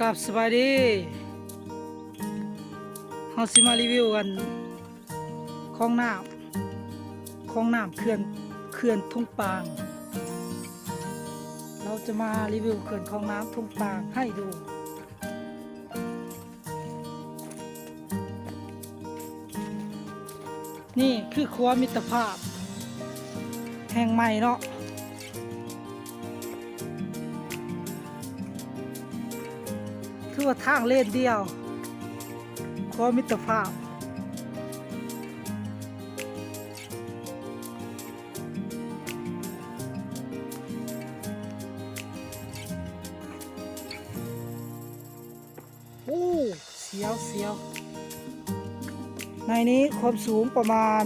กับสบายดีเฮาสิมารีวิวกันคลองน้ำคลองน้ำเขื่อนเขื่อนทุ่งปาง เราจะมารีวิวเขื่อนคลองน้ำทุ่งปางให้ดู นี่คือครัวมิตรภาพ แห่งใหม่เนาะ คือว่าทางเล่นเดียว ขอมิตรภาพโอ้เสียวเสียวในนี้ความสูงประมาณ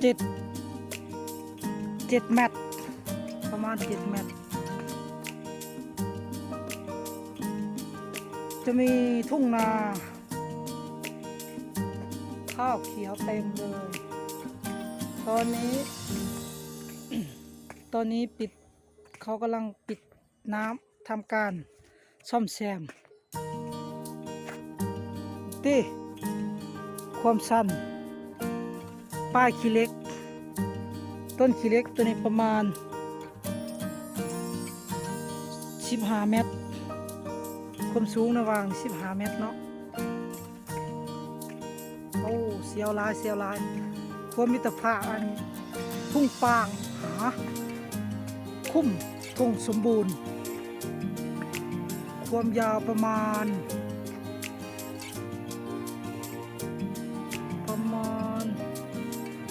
เจ็ดเจ็ดเมตรประมาณเจ็ดเมตร จะมีทุ่งนา ข้าวเขียวเต็มเลย ตอนนี้ ตอนนี้ปิดเขากำลังปิดน้ำทำการซ่อมแซมตีความสั้น ป้ายขี้เล็ก ต้นขี้เล็กตัวนี้ประมาณ15เมตร ความสูงระหว่าง15เมตรเนาะโอ้เสียวลายเสียวลายความมิตรภาพอันนี้ทุ่งปางหาคุ้มทุ่งสมบูรณ์ ความยาวประมาณ ประมาณ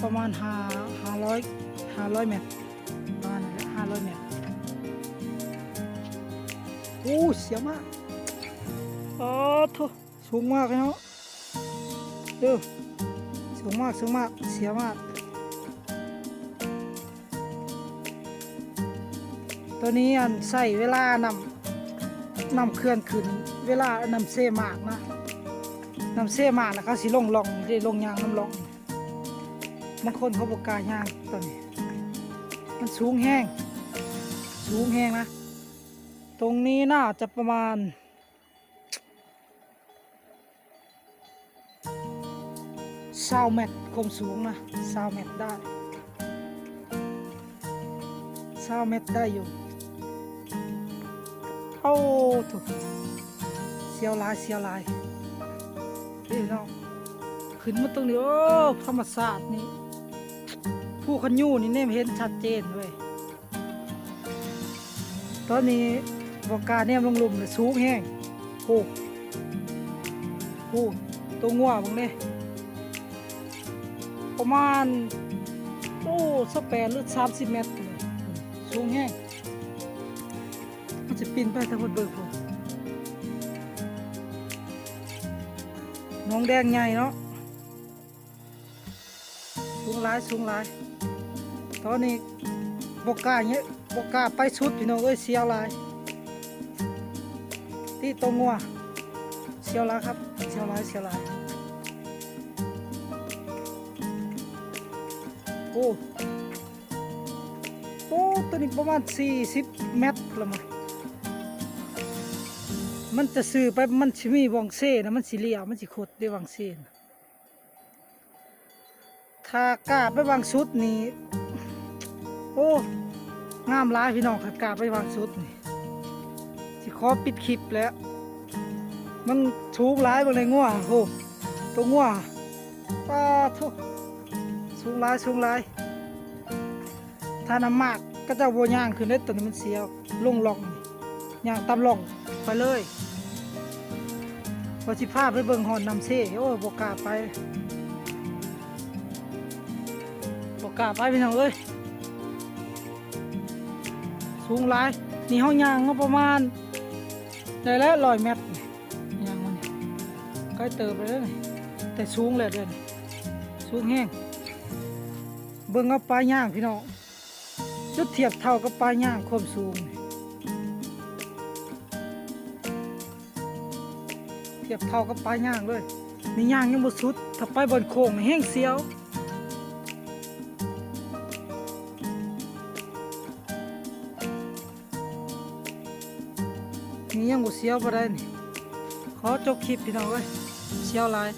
ประมาณห้าห้าร้อยห้าร้อยเมตรประมาณห้าร้อยเมตรโอ้เสียวมาก อ๋อทุสูงมากเลยเนาะดูสูงมากสูงมากเสียมาก ตัวนี้อันใส่เวลานำนำเคลื่อนขึ้น เวลานำเซมากนะนำเซมากแล้วเขาสิลงลองได้ลงยางน้ำลองบางคนเขาบอกกล้ายางตัวนี้ มันสูงแห้ง สูงแห้งนะ ตรงนี้น่าจะประมาณ เศร้าเมตรความสูงนะเศร้าเมตรได้เศร้าเมตรได้อยู่โอ้ถูกเสียวลายเสียวลายนี่น้องขึ้นมาตรงนี้โอ้ธรรมศาสตร์นี่ผู้ขันยูนี่เนี่ยเห็นชัดเจนเว้ยตอนนี้บอกกล้าเนี่ยลงลุมเลยสูงแห้งโอ้โหตัวงัวบังเนี่ย ประมาณโอ้สแปนหรือสามสิบเมตรเลยสูงแห้งมันจะปีนไปทางบนเบิกผมน้องแดงใหญ่เนาะสูงหลายสูงหลาย ตอนนี้บกกาเนี้ยบกกล้าไปสุดพี่น้องเอ้ยเสียวลาย ที่ตรงงัวเสียวลายครับเสียวลายเสียวลาย โอ้โอ้ตัวนี้ประมาณ 40 เมตรละมั้งมันจะซื้อไปมันสิมีวังเซ่นะมันสิเลียวมันสิขดได้วางเซ่นะถ้ากล้าไปวางสุดนี่โอ้งามหลายพี่น้องถ้ากล้าไปวางสุดนี่สิขอปิดคลิปแล้ว มันสูงหลายบางในงัวโอ้ตัวงัวป้าทุก สูงหลายสูงหลายถ้าน้ำมากก็จะวัวย่างขึ้นได้ตัวนี้มันเสียวลงหลองย่างตามหลองไปเลยพอสิพาไปเบิ่งหอนน้ำเซ่โอ้บกล้าไปบกล้าไปพี่น้องเอ้ยสูงหลายนี่ห้องยางก็ประมาณได้แล้วร้อยเมตรนี่ยางมันใกล้เติบไปแล้วแต่สูงเลยเดือนนี่สูงแห้ง เบิ่งเอาปลาย่างพี่น้องจุดเทียบเท่ากับปลาย่างความสูง เทียบเท่ากับปลาย่างเลยนี่ย่างยังบ่สุด ถ้าไปบนโค้งแห้งเสียวโนี่ยังบ่เสียวบ่ได้นี่ขอจบคลิปพี่น้องเอ้ยเสียวหลาย